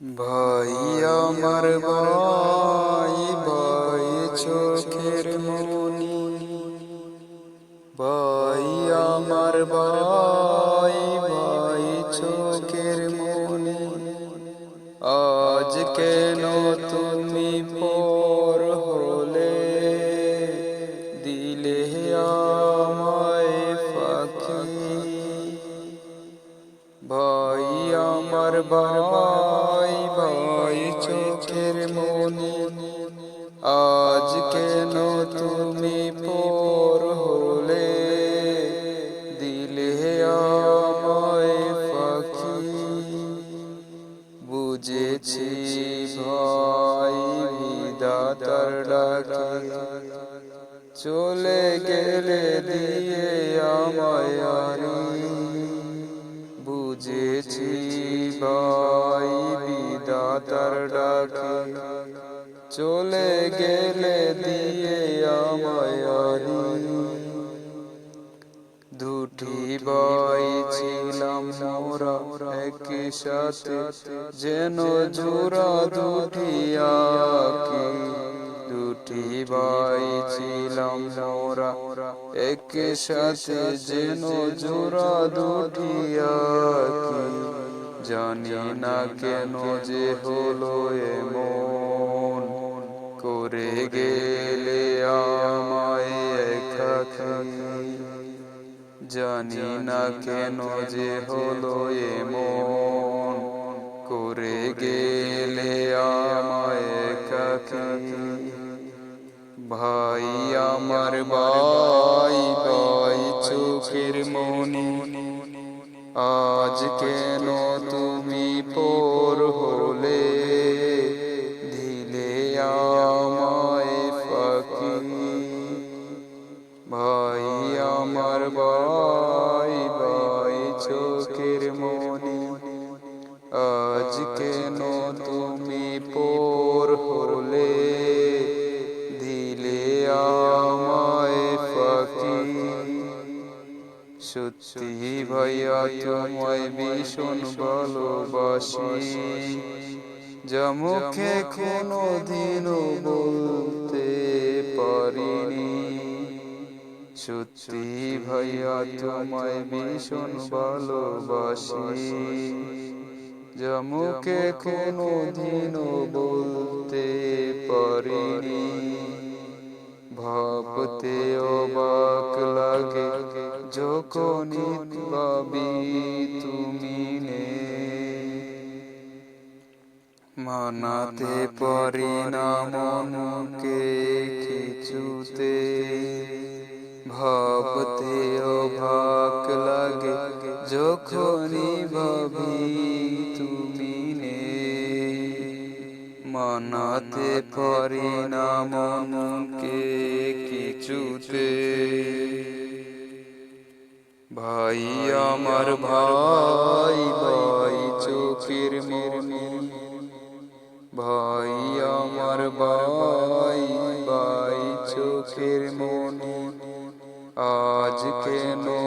ভাই আমার ভাই ভাই চোখের মনি। ভাই আমার ভাই ভাই চোখের মনি। আজ কেন চোখের মনি আজ কেন তুমি পর হলে। দিলে আমায় ফাঁকি বুঝেছি ভাই বিদাতার ডাকে চলে গেলে দিয়ে আমায় বুঝেছি ভাই বিদাতার ডাকে। চলে গেলে দিয়ে আমায় দুটি ভাই ছিলাম মোরা একই সাথে যেন জোড়া দুটি আঁকি। দুটি ভাই ছিলাম মোরা একই সাথে যেন জোড়া দুটি আঁকি। জানি না কেন যে হলো এমন করে গেলে আমায় জানি না কেন যে হলো এমন করে গেলে আমায় ভাই আমার বাই ভাই আজ কেন তুমি পর হলে দিলে আমায় ফাঁকি। ভাই, আমার ভাই ভাই, চোখের মনি আজ কেন তুমি পর হলে দিলে আমায় ফাঁকি। সত্যি ভীষণ ভালোবাসি যা মুখে কোনো দিনও বলতে পারিনি। সত্যি ভাইয়া তোমায় ভীষণ ভালোবাসি যা মুখে কোনো দিনও বলতে পারিনি। ভাবতে অবাক লাগে যখনই ভাবি তুমি নে মানাতে পারি না মনকে কিছুতে ভাবতে অবাক লাগে যখনই ভাবি তুমি নে। মানাতে পারি না মনকে কিছুতে ভাই আমার ভাই ভাই চোখের মনি। ভাই আমার ভাই ভাই চোখের মনি। আজ কেন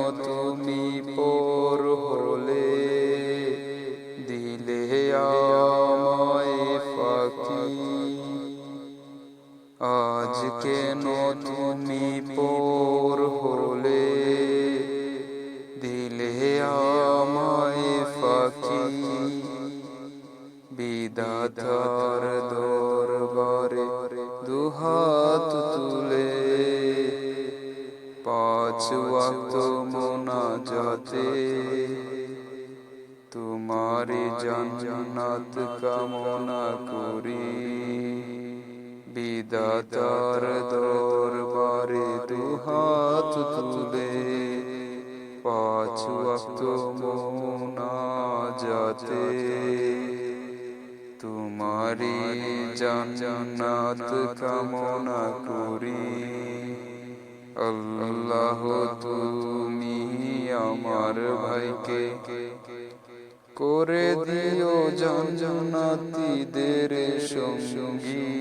বিদাতার দরবারে দুহাত তুলে। পাঁচ ওয়াক্ত মোনাজাতে। তোমারি জান্নাত কামনা করি। বিদাতার দরবারে দুহাত তুলে। পাঁচ ওয়াক্ত মোনাজাতে। তোমারি জান্নাত কামনা করি। আল্লাহ, তুমি আমার ভাইকে করে দিও জান্নাতীদের সঙ্গী।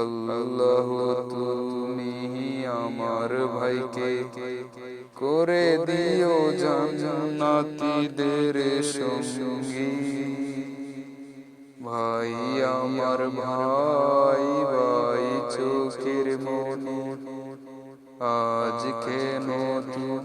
আল্লাহ, তুমি আমার ভাইকে করে দিও জান্নাতীদের সঙ্গী। भाई अमर भाई भाई चुकिर मोनी आज के नो तू